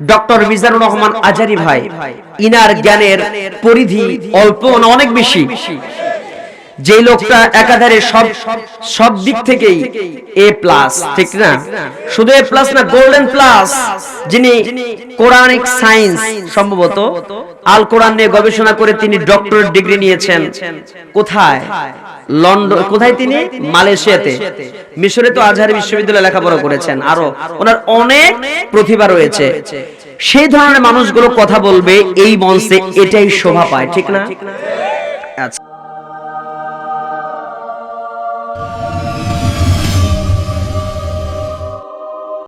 Doctor Mizanur Rahman Azhari ভাই inner জ্ঞানের পরিধি অল্প না অনেক বেশি? যে লোকটা একাধারে সব সব দিক থেকেই এ প্লাস ঠিক না? শুধু এ প্লাস না গোল্ডেন প্লাস যিনি কোরআনিক সায়েন্স সম্ভবত আল কোরআন নিয়ে গবেষণা করে তিনি ডক্টরেট ডিগ্রি নিয়েছেন। কোথায়? লন্ডন কোথায় তিনি? মালয়েশিয়াতে মিশরে তো আজহার বিশ্ববিদ্যালয়ে লেখাপড়া করেছেন। আরও ওনার অনেক প্রতিভা রয়েছে। সেই ধরনের মানুষগুলো কথা বলবে এই মঞ্চে এটাই শোভা পায় ঠিক না? আচ্ছা।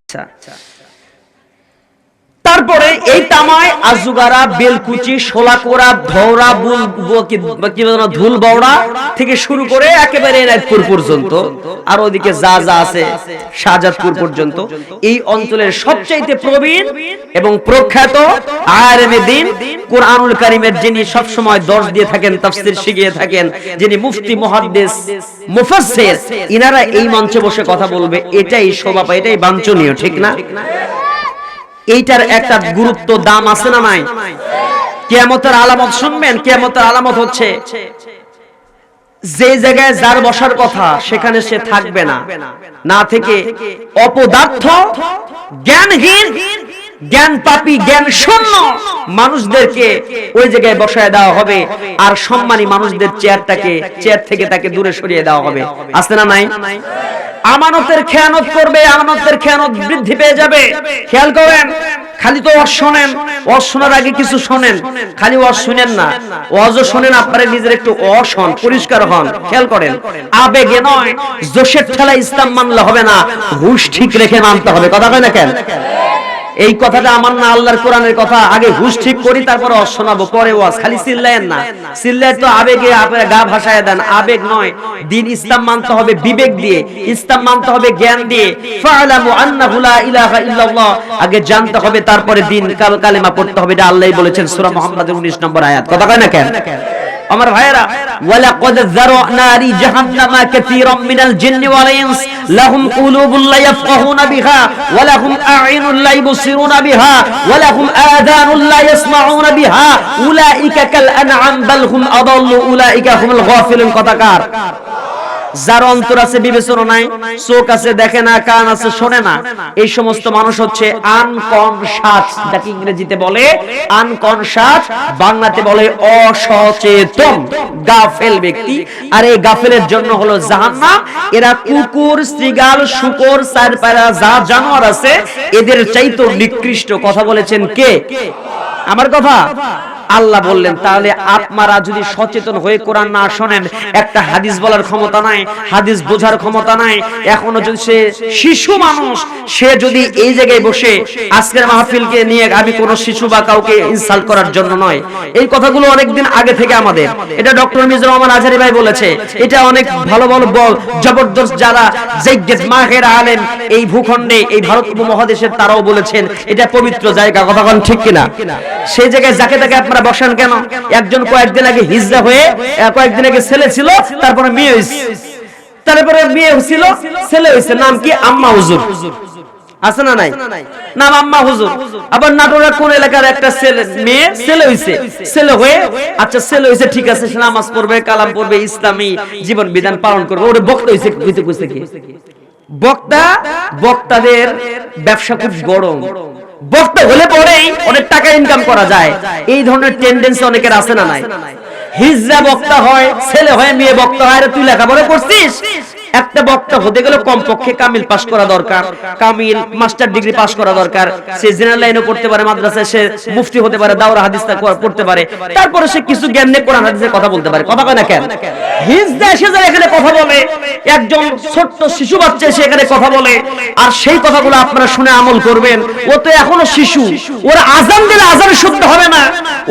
আচ্ছা তারপরে এই তামায়, আজুগারা, বেলকুচি শোলাকোড়া ধৌরা ধুল বওড়া থেকে শুরু করে একেবারে এনায়তপুর পর্যন্ত। আর ওদিকে যা যা আছে, শাহজাদপুর পর্যন্ত। এই অঞ্চলের সবচাইতে প্রবীণ এবং প্রখ্যাত আয়ারেমে দিন, কোরআনুল কারিমের যিনি সব সময় দর্শ দিয়ে থাকেন, তাফসীর শিখিয়ে থাকেন, যিনি মুফতি মুহাদ্দিস মুফাসসির, ইনারা এই মঞ্চে বসে কথা বলবে, এটাই শোভা পায়, এটাই বাঞ্ছনীয়, ঠিক না? এইটার একটা গুরুত্ব দাম আছে না নাই? কেয়ামতের আলামত শুনবেন? কেয়ামতের আলামত হচ্ছে যে জায়গায় যার বসার কথা সেখানে সে থাকবে না। না থেকে অপদার্থ জ্ঞানহীন জ্ঞান পাপী, জ্ঞান শূন্য। মানুষদেরকে ওই জায়গায় বসায় দেওয়া হবে। আর সম্মানী মানুষদের চেয়ারটাকে, চেয়ার থেকে তাকে দূরে সরিয়ে দেওয়া হবে। আছে না নাই? আমানতের খেয়ানত করবে, আমানতের খেয়ানত বৃদ্ধি পেয়ে যাবে। খেয়াল করেন, খালি তো ওয়াজ শোনেন। ওয়াজ শোনার আগে কিছু শোনেন। খালি ওয়াজ শুনেন না। ওয়াজও শোনেন, আপনারা নিজের একটু অস হন, পরিষ্কার হন। খেয়াল করেন, আবেগে নয়, জোশের ঠেলা ইসলাম মানলে হবে না। হুশ ঠিক রেখে মানতে হবে। কথা কয় না কেন? এই কথাটা আমার না আল্লাহর কোরআনের কথা। আগে হুশ ঠিক করি, তারপরে অস শোনাবো পরে ওয়াজ। খালি চিল্লায়েন না। চিল্লায় তো আবেগে আপনারা গা ভাসায় দেন। আবেগ নয়। দিন ইসলাম মানতে হবে বিবেক দিয়ে। ইসলাম মানতে হবে জ্ঞান দিয়ে। ফাআলামু আন্নাহু লা ইলাহা ইল্লাল্লাহ। আগে জানতে হবে, তারপরে দিন কাল কালেমা পড়তে হবে। এটা আল্লাহই বলেছেন সূরা মুহাম্মাদের 19 নম্বর আয়াত। কথা কয় না কেন? আমার ভাইয়েরা ওয়ালাকাদ যারানা লি জাহান্নামা কাসীরাম মিনাল জিন্নি ওয়াল ইনস লাহুম কুলুবুন লা ইয়াফকাহুনা বিহা ওয়া লাহুম আ'ইনুন লা ইবসিরুনা বিহা ওয়া লাহুম আযানুন লা ইয়াসমাউনা বিহা উলাইকা কাল আনআম বাল হুম আদাল্লু উলাইকা হুমুল গাফিলুন কথাকার যার অন্তর আছে বিবেচনা নাই, চোখ আছে দেখে না, কান আছে শোনে না। এই সমস্ত মানুষ হচ্ছে আনকনশাস যাকে ইংরেজিতে বলে আনকনশাস বাংলাতে বলে অসচেতন, গাফেল ব্যক্তি। আর এই গাফেলের জন্য হলো জাহান্নাম। এরা কুকুর শ্রীগাল শুকর চারপাড়া যা জানোয়ার আছে, এদের চাইতো নিকৃষ্ট। কথা বলেছেন কে? আমার কথা? আল্লাহ বললেন, তাহলে আপনারা যদি সচেতন হয়ে কোরআন না শোনেন, একটা হাদিস বলার ক্ষমতা নাই, হাদিস বোঝার ক্ষমতা নাই, এখনও যদি সে শিশু মানুষ, সে যদি এই জায়গায় বসে আজকের মাহফিলকে নিয়ে আমি কোনো শিশু বা কাউকে ইনসাল্ট করার জন্য নয়। এই কথাগুলো অনেকদিন আগে থেকে আমাদের। এটা ডক্টর মিজুর রহমান আজারি ভাই বলেছে। এটা অনেক ভালো ভালো বল, জবরদস্ত যারা জেজ্ঞেস মাহের আলেম এই ভূখণ্ডে, এই ভারত উপমহাদেশের তারাও বলেছেন, এটা পবিত্র জায়গা, কথা ঠিক কিনা? সেই জায়গায় যাকে তাকে আপনারা বসান কেন? একজন কয়েকদিন আগে হিজড়া হয়ে কয়েকদিন আগে ছেলে ছিল, তারপরে মেয়ে হয়েছে তারপরে মেয়ে ছিল, ছেলে হয়েছে নাম কি? আম্মা হুজুর। আছে না নাই? নাম আম্মা হুজুর। আবার কোন এলাকার একটা ছেলে, মেয়ে, ছেলে ছেলে হয়ে আচ্ছা ছেলে ঠিক আছে নামাজ পড়বে, কালাম পড়বে, ইসলামী জীবন বিধান পালন করবে। ওরে বক্তা কইছে কি? বক্তা, বক্তাদের ব্যবসা খুব গরম। বক্তা হলে পরেই অনেক টাকা ইনকাম করা যায়। এই ধরনের টেন্ডেন্সি অনেকের আছে না নাই? হিজরা বক্তা হয়, ছেলে হয়, মেয়ে বক্তা হয় তুই লেখাপড়া করছিস? একটা বক্তা হতে গেলে কমপক্ষে কামিল পাস করা দরকার, কামিল মাস্টার ডিগ্রি পাস করা দরকার, সে জেনারেল লাইনও পড়তে পারে, মাদ্রাসায় সে মুফতি হতে পারে দাওরা হাদিস পড়তে পারে। তারপরে সে কিছু জ্ঞান নিয়ে কোরআন হাদিসের কথা বলতে পারে। কথা কয় না কেন? হিজদা এসে যায়, এখানে কথা বলে। একজন ছোট্ট শিশু বাচ্চা এসে এখানে কথা বলে। আর সেই কথাগুলো আপনারা শুনে আমল করবেন। ও তো এখনও শিশু। ওর আজান দিলে আজান শুদ্ধ হবে না।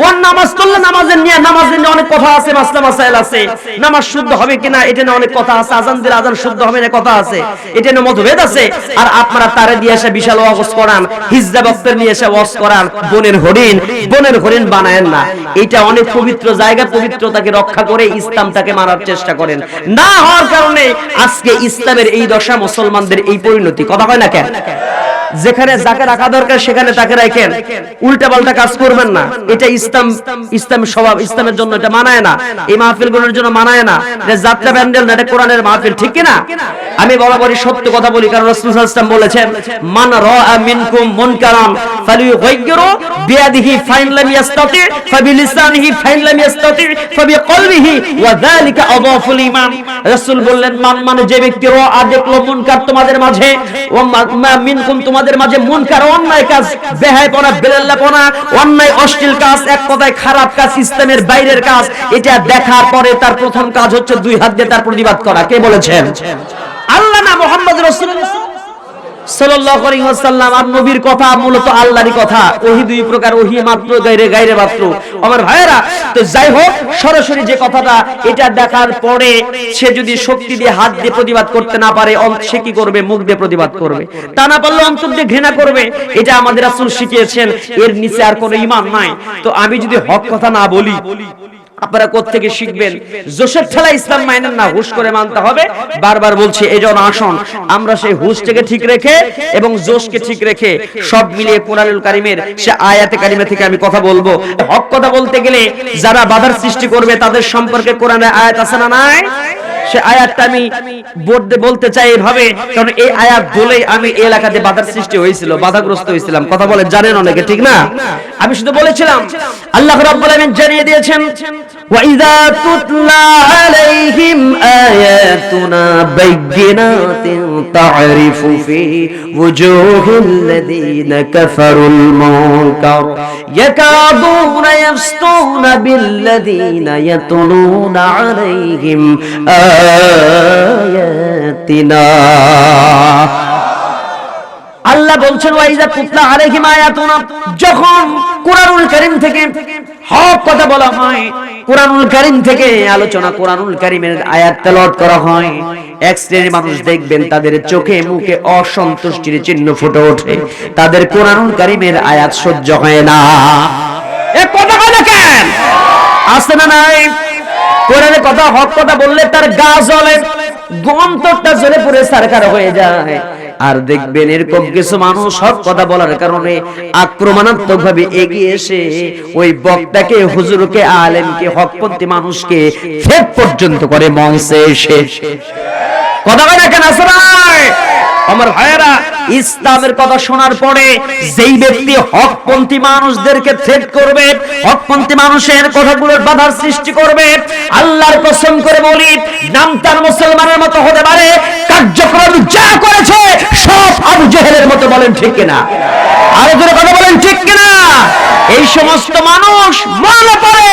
ওর নামাজ পড়লে নামাজের নিয়ে নামাজের নিয়ে অনেক কথা আছে, মাসলা মাসাইল আছে। নামাজ শুদ্ধ হবে কিনা, এটা নিয়ে অনেক কথা আছে। আজান দিলে আজান শুদ্ধ হবে না কথা আছে। এটা নিয়ে মতভেদ আছে। আর আপনারা তারে দিয়ে এসে বিশাল ওয়াজ করান হিজদা বক্তের নিয়ে এসে ওয়াজ করান, বনের হরিণ বনের হরিণ বানায়েন না। এটা অনেক পবিত্র জায়গা, পবিত্রতাকে রক্ষা করে ইসলামটাকে মানার চেষ্টা করেন। না হওয়ার কারণে আজকে ইসলামের এই দশা মুসলমানদের এই পরিণতি। কথা কয় না কেন? যেখানে যাকে রাখা দরকার সেখানে তাকে রাখেন। উল্টা পাল্টা কাজ করবেন না। এটা ইসলাম ইসলাম স্বভাব, ইসলামের জন্য এটা মানায় না। এই মাহফিলগুলোর জন্য মানায় না। যাত্রা প্যান্ডেল না, এটা কোরআনের মাহফিল, ঠিক কিনা? আমি বরাবরই সত্য কথা বলি, কারণ রসুল ওয়াসাল্লাম বলেছেন, মান রাআ মিনকুম মুনকারান লাম ইয়াস্তাতি ফাবিলিসানিহি ফাইন লাম ইয়াস্তাতি ফাবিকলবিহি ওয়া যালিকা আদাফুল ঈমান। রাসূল বললেন, মান মানে যে ব্যক্তি দেখল মুনকার তোমাদের মাঝে মিনকুম তোমাদের মাঝে মুনকার অন্যায় কাজ অন্যায়, অশ্লীল কাজ, এক কথায় খারাপ কাজ, ইসলামের বাইরের কাজ, এটা দেখার পরে তার প্রথম কাজ হচ্ছে দুই হাত দিয়ে তার প্রতিবাদ করা। কে বলেছেন? আল্লাহ না মোহাম্মদ সে যদি শক্তি দিয়ে হাত দিয়ে প্রতিবাদ করতে না পারে সে কি করবে? মুখ দিয়ে প্রতিবাদ করবে। তা না পারলে অন্তর দিয়ে ঘৃণা করবে। এটা আমাদের রাসূল শিখিয়েছেন, এর নিচে আর কোনো ঈমান নাই। তো আমি যদি হক কথা না বলি আপনারা থেকে শিখবেন? জোসের ঠেলা ইসলাম মাইনেন না, হুশ করে মানতে হবে। বারবার বলছি, এই জন্য আসুন, আমরা সেই হুশটাকে ঠিক রেখে এবং জোশকে ঠিক রেখে সব মিলিয়ে কোরআনুল কারিমের সে আয়াতে কারিমা থেকে আমি কথা বলব। হক কথা বলতে গেলে যারা বাধার সৃষ্টি করবে, তাদের সম্পর্কে কোরআনে আয়াত আছে না নাই? সে আয়াতটা আমি বলতে বলতে চাই এভাবে, কারণ এই আয়াত বলেই আমি এই এলাকাতে বাধার সৃষ্টি হয়েছিল, বাধাগ্রস্ত হয়েছিলাম। কথা বলে জানেন অনেকে, ঠিক না? আমি শুধু বলেছিলাম, আল্লাহ রাব্বুল আলামিন জানিয়ে দিয়েছেন ওয়াইদা তুতলা আলাইহিম আয়াতুনা বাইয়িনাতিন তা'রিফু ফি ওয়ুজুহিল লাযিনা কাফারুল মুনকার ইয়াকাদুনা ইয়াফসতুনা বিল্লাযিনা ইয়াতলুনা আলাইহিম আয়াতিনা আল্লাহ বলছেন ওয়াইজা তুতলা আলাইহিম আয়াতুনা। যখন কোরআনুল কারীম থেকে হক কথা বলা হয় কোরআনুল কারীম থেকে আলোচনা কোরআনুল কারীমের আয়াত তেলাওয়াত করা হয়। এক শ্রেণির মানুষ দেখবেন তাদের চোখে মুখে অসন্তুষ্টির চিহ্ন ফুটে ওঠে। তাদের কোরআনুল কারীমের আয়াত সহ্য হয় না। এ কথা কেন? আছে না নাই? কোরআনের কথা, হক কথা বললে তার গা জ্বলে গন্তরটা জ্বলে পুরে সারকার হয়ে যায়। আর দেখবেন এরকম কিছু মানুষ সব কথা বলার কারণে আক্রমণাত্মক ভাবে এগিয়ে এসে ওই বক্তাকে, হুজুরকে, আলেমকে, হকপন্থী মানুষকে ফের পর্যন্ত করে মঞ্চে এসে। কথা বলে কেন আমার ভাইয়েরা, ইসলামের কথা শোনার পরে যেই ব্যক্তি হকপন্থী মানুষদেরকে থ্রেট করবে, হকপন্থী মানুষের কথাগুলোর বাধার সৃষ্টি করবে, আল্লাহর করে বলি, নাম তার মুসলমানের মতো হতে পারে, কার্যক্রম যা করেছে, সব আবু জেহেলের মতো বলেন ঠিক কিনা? আরও জোরে কথা বলেন ঠিক কিনা? এই সমস্ত মানুষ মরলে পরে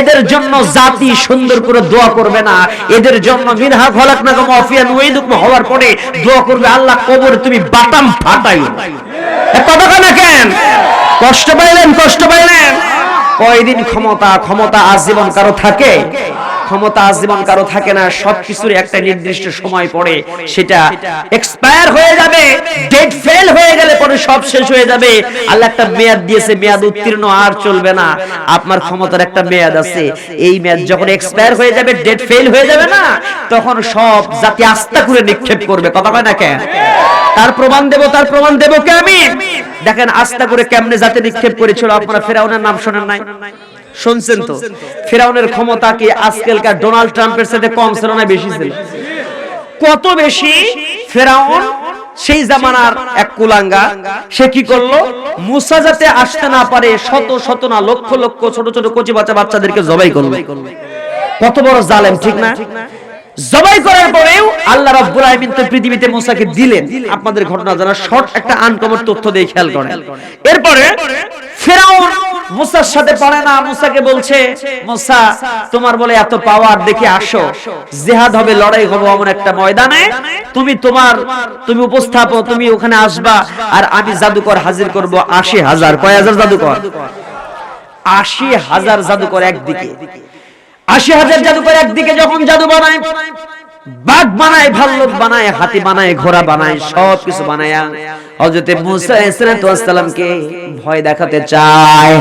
এদের জন্য জাতি সুন্দর করে দোয়া করবে না। এদের জন্য মিনহা ফলাক না কম অফিয়া নুইদুক হওয়ার পরে দোয়া করবে, আল্লাহ কবর তুমি বাতাম ফাটাই কথা কেন কেন? কষ্ট পাইলেন কষ্ট পাইলেন। কয়দিন ক্ষমতা ক্ষমতা আজীবন কারও থাকে? ক্ষমতা আজীবন কারও থাকে না সবকিছুর একটা নির্দিষ্ট সময় পরে সেটা এক্সপায়ার হয়ে যাবে ডেট ফেল হয়ে গেলে পরে সব শেষ হয়ে যাবে। আল্লাহ একটা মেয়াদ দিয়েছে, মেয়াদ উত্তীর্ণ আর চলবে না। আপনার ক্ষমতার একটা মেয়াদ আছে, এই মেয়াদ যখন এক্সপায়ার হয়ে যাবে ডেট ফেল হয়ে যাবে না, তখন সব জাতি আস্থা করে নিক্ষেপ করবে, কথা কয় না কেন? তার প্রমাণ দেব, তার প্রমাণ দেব কে আমি? দেখেন আস্থা করে কেমনে জাতি নিক্ষেপ করেছিল, আপনারা ফেরাউনের নাম শোনেন নাই? শুনছেন তো? ফেরাউনের ক্ষমতা কি আজকালকার ডোনাল্ড ট্রাম্পের সাথে কম ছিল না বেশি ছিল? কত বেশি? ফেরাউন সেই জামানার এক কুলাঙ্গা, সে কি করল? মুসা যাতে আসতে না পারে, শত শত না, লক্ষ লক্ষ ছোট ছোট কচি বাচ্চা বাচ্চাদেরকে জবাই করল। কত বড় জালেম, ঠিক না? জবাই করার পরেও আল্লাহ রাব্বুল আলামিন তো পৃথিবীতে মুসাকে দিলেন। আপনাদের ঘটনা জানা শর্ট একটা আনকমন তথ্য দিয়ে খেয়াল করেন। এরপরে ফেরাউন মুসার সাথে পারে না, মুসাকে বলছে, মুসা, তোমার বলে এত পাওয়ার দেখে আসো। জিহাদ হবে, লড়াই হবে এমন একটা ময়দানে। তুমি তোমার, তুমি উপস্থাপন তুমি ওখানে আসবা। আর আমি জাদুকর হাজির করব আশি হাজার। কয় হাজার জাদুকর? আশি হাজার জাদুকর একদিকে। আশি হাজার জাদুকর একদিকে যখন জাদু বানায় বাঘ বানায়, ভাল্লুক বানায়, হাতি বানায়, ঘোড়া বানায়, সব কিছু বানায় হযরতে মুসা ইসলামকে ভয় দেখাতে চায়।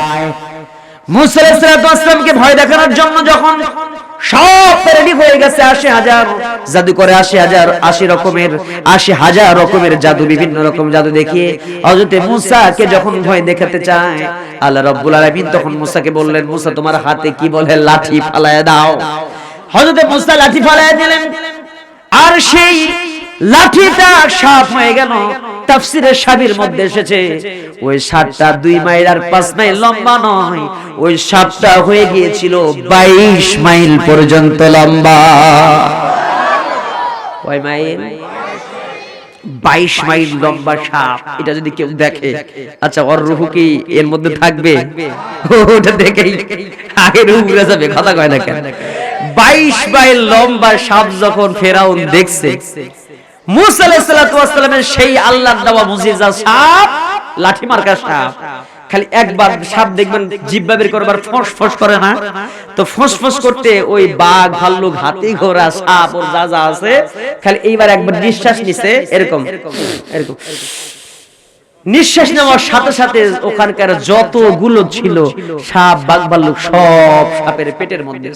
মুসা আলাইহিসসালামকে ভয় দেখানোর জন্য যখন সব রেডি হয়ে গেছে, আশি হাজার জাদু করে আশি হাজার, আশি রকমের, আশি হাজার রকমের জাদু, বিভিন্ন রকম জাদু দেখিয়ে হযরতে মুসাকে যখন ভয় দেখাতে চায়, আল্লাহ রাব্বুল আলামিন তখন মুসাকে বললেন, মুসা, তোমার হাতে কি বলে? লাঠি ফালায় দাও। হযরতে মুসা লাঠি ফালায় দিলেন। আর সেই লাঠিটা সাপ হয়ে গেল তাফসিরের সাবির মধ্যে এসেছে। ওই সাপটা দুই মাইল আর পাঁচ মাইল লম্বা নয়, ওই সাপটা হয়ে গিয়েছিল বাইশ মাইল পর্যন্ত লম্বা। কয় মাইল? বাইশ মাইল লম্বা সাপ, এটা যদি কেউ দেখে আচ্ছা ওর রুহু কি এর মধ্যে থাকবে? ওটা দেখেই আগে রুহু যাবে, কথা কয় না কেন? বাইশ মাইল লম্বা সাপ যখন ফেরাউন দেখছে, মুসা সেই আল্লাহর দেওয়া মুজিজা সাপ, লাঠি মার্কা সাপ। খালি একবার সাপ দেখবেন জিব্বা বের করবার ফস ফস করে না। তো ফস ফস করতে ওই বাঘ, ভাল্লুক, হাতি, ঘোড়া, সাপ, ওর যা যা আছে, খালি এইবার একবার নিঃশ্বাস নিছে, এরকম এরকম। নিঃশ্বাস নেওয়ার সাথে সাথে ওখানকার যতগুলো ছিল, সাপ বাঘ ভাল্লুক সব সাপের পেটের মধ্যে।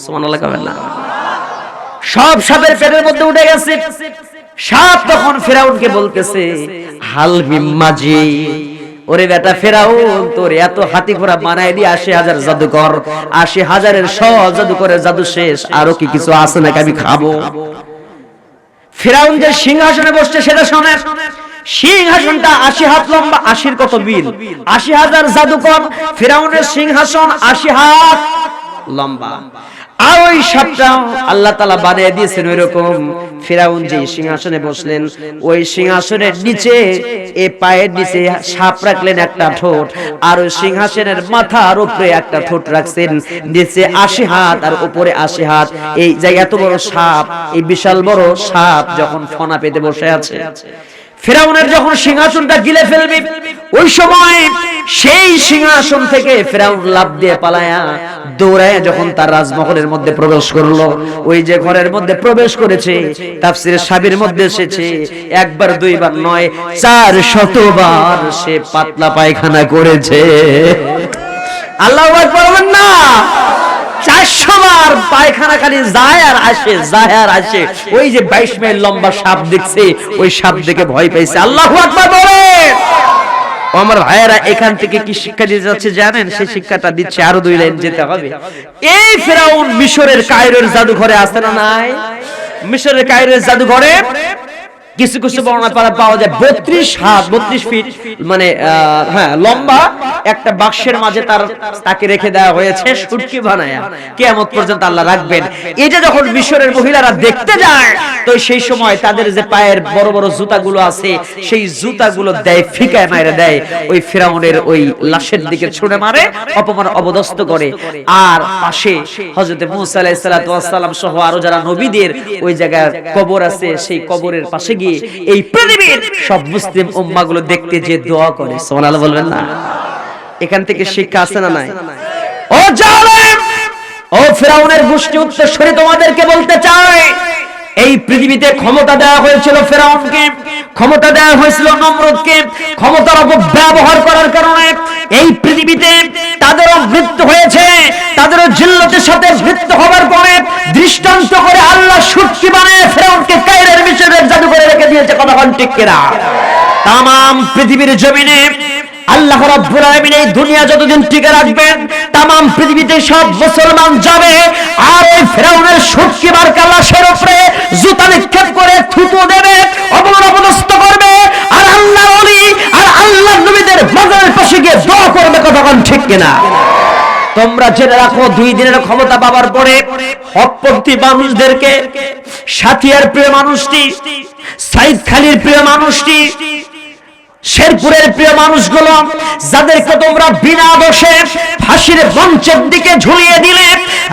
সব সাপের পেটের মধ্যে উঠে গেছে। সাপ তখন ফেরাউনকে বলতেছে, হাল মিম্মাজি ওরে বেটা ফেরাউন, তোর এত হাতি ঘোড়া মানায় দিয়ে আশি হাজার জাদুকর। আশি হাজারের সব জাদুকরের জাদু শেষ। আরও কি কিছু আছে নাকি আমি খাব? ফেরাউন যে সিংহাসনে বসছে সেটা শোনে সিংহাসনটা আশি হাত লম্বা আশির কত বিল? আশি হাজার জাদুকর ফেরাউনের সিংহাসন আশি হাত লম্বা। আর ওই সাপটা আল্লাহ তালা বানিয়ে দিয়েছেন ওই রকম ফেরাউন যে সিংহাসনে বসলেন ওই সিংহাসনের নিচে এ পায়ের নিচে সাপ রাখলেন একটা ঠোঁট। আর ওই সিংহাসনের মাথার উপরে একটা ঠোঁট রাখছেন। নিচে আশি হাত আর উপরে আশি হাত। এই যে এত বড় সাপ এই বিশাল বড় সাপ যখন ফনা পেতে বসে আছে ফেরাউনের যখন সিংহাসনটা গিলে ফেলবে, ওই সময় সেই সিংহাসন থেকে ফেরাউন লাভ দিয়ে পালায়া দৌড়ায় যখন তার রাজমহলের মধ্যে প্রবেশ করল, ওই যে ঘরের মধ্যে প্রবেশ করেছে, তাফসিরের সাবির মধ্যে এসেছে, একবার, দুইবার নয়, চার শতবার সে পাতলা পায়খানা করেছে। আল্লাহ বলবেন না! চারশো বার পায়খানা খালি আসে আসে। ওই যে বাইশ মাইল লম্বা সাপ দেখছে, ওই সাপ দেখে ভয় আল্লাহ আমার ভাইয়েরা, এখান থেকে কি শিক্ষা দিতে যাচ্ছে জানেন? সেই শিক্ষাটা দিচ্ছে আরও দুই লাইন যেতে হবে। এই ফেরাউন মিশরের কায়রোর জাদুঘরে আছে না নাই? মিশরের কায়রোর জাদুঘরে কিছু কিছু বর্ণনা পাওয়া পাওয়া যায় বত্রিশ হাত বত্রিশ ফিট মানে হ্যাঁ লম্বা একটা বাক্সের মাঝে তার তাকে রেখে দেওয়া হয়েছে সুটকি বানায়া। কেয়ামত পর্যন্ত আল্লাহ রাখবেন। এটা যখন মিশরের মহিলারা দেখতে যায় তো সেই সময় তাদের যে পায়ের বড় বড় জুতাগুলো আছে সেই জুতাগুলো দেয় ফিকায় মারে দেয় ওই ফেরাউনের ওই লাশের দিকে ছুড়ে মারে অপমান অবদস্ত করে। আর পাশে হযরতে মুসা আলাইহিস সালাম সহ আরও যারা নবীদের ওই জায়গায় কবর আছে সেই কবরের পাশে গিয়ে এই পৃথিবীর সব মুসলিম উম্মাগুলো দেখতে যে দোয়া করে সোনাল বলবেন না? এখান থেকে শিক্ষা আছে না নাই? ও জালেম! ও ফেরাউনের গোষ্ঠী উত্তরসূরি তোমাদেরকে বলতে চাই এই পৃথিবীতে ক্ষমতা দেওয়া হয়েছিল ফেরাউনকে, ক্ষমতা দেওয়া হয়েছিল নমরুদকে, ক্ষমতার অপব্যবহার করার কারণে এই পৃথিবীতে তাদেরও মৃত্যু হয়েছে, তাদেরও জিল্লতের সাথে মৃত্যু হবার পরে দৃষ্টান্ত করে আল্লাহ সুটকি বানিয়ে ফেরাউনকে কায়রের মিশরের জাদু করে রেখে দিয়েছে, কথা বল ঠিক কিনা? তাম পৃথিবীর জমিনে আল্লাহ রাব্বুল আলামিন এই দুনিয়া যতদিন টিকে রাখবেন, তামাম পৃথিবীতে সব মুসলমান যাবে, আর ওই ফেরাউনের সুটকি মার্কা লাশের উপরে জুতা নিক্ষেপ করে থুতু দেবে, অপমান করবে, আর আল্লাহর ওলি আর আল্লাহর নবীদের মাজারের পাশে গিয়ে দোয়া করবে কতক্ষণ ঠিক কিনা? তোমরা জেনে রাখো, দুই দিনের ক্ষমতা পাবার পরে হকপন্থী মানুষদেরকে সাথিয়ার প্রিয় মানুষটি, সাইদ খালির প্রিয় মানুষটি, শেরপুরের প্রিয় মানুষগুলো, যাদেরকে তোমরা বিনা দোষে ফাঁসির মঞ্চের দিকে ঝুলিয়ে দিলে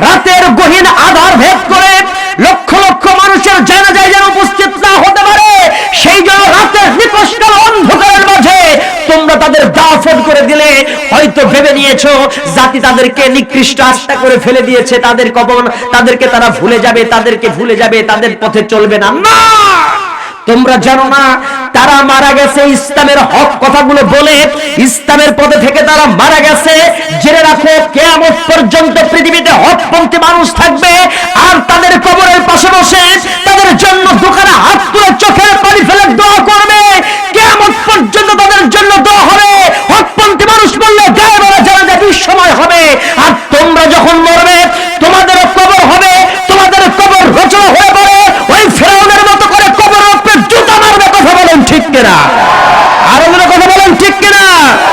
রাতের গহীন আধার ভেদ করে লক্ষ লক্ষ মানুষের জানাজায় যেন উপস্থিত না হতে পারে, সেই জন্য রাতের নিকষ্কাল অন্ধকারের মাঝে তোমরা তাদের দাফন করে দিলে। হয়তো ভেবে নিয়েছো, জাতি তাদেরকে নিকৃষ্ট আস্থা করে ফেলে দিয়েছে, তাদের কবন তাদেরকে তারা ভুলে যাবে, তাদেরকে ভুলে যাবে, তাদের পথে চলবে না। না! তোমরা জানো না, তারা মারা গেছে ইসলামের হক কথাগুলো বলে, ইসলামের পথে থেকে তারা মারা গেছে কেয়ামত পর্যন্ত পৃথিবীতে হকপন্থী মানুষ থাকবে, আর তাদের কবরের পাশে বসে তাদের জন্য দোকানে হাত তুলে চোখের পানি ফেলে দোয়া করবে। কেয়ামত পর্যন্ত তাদের জন্য দোয়া হবে। হকপন্থী মানুষ বললে, গায়ে জানা হবে। আর তোমরা যখন মরবে তোমাদের কবর হবে। তোমাদের কবর রচনা হয়ে পড়ে। ওই ফেরাউনের মতো করে কবর জুতা মারবে, কথা বলেন ঠিক কিনা?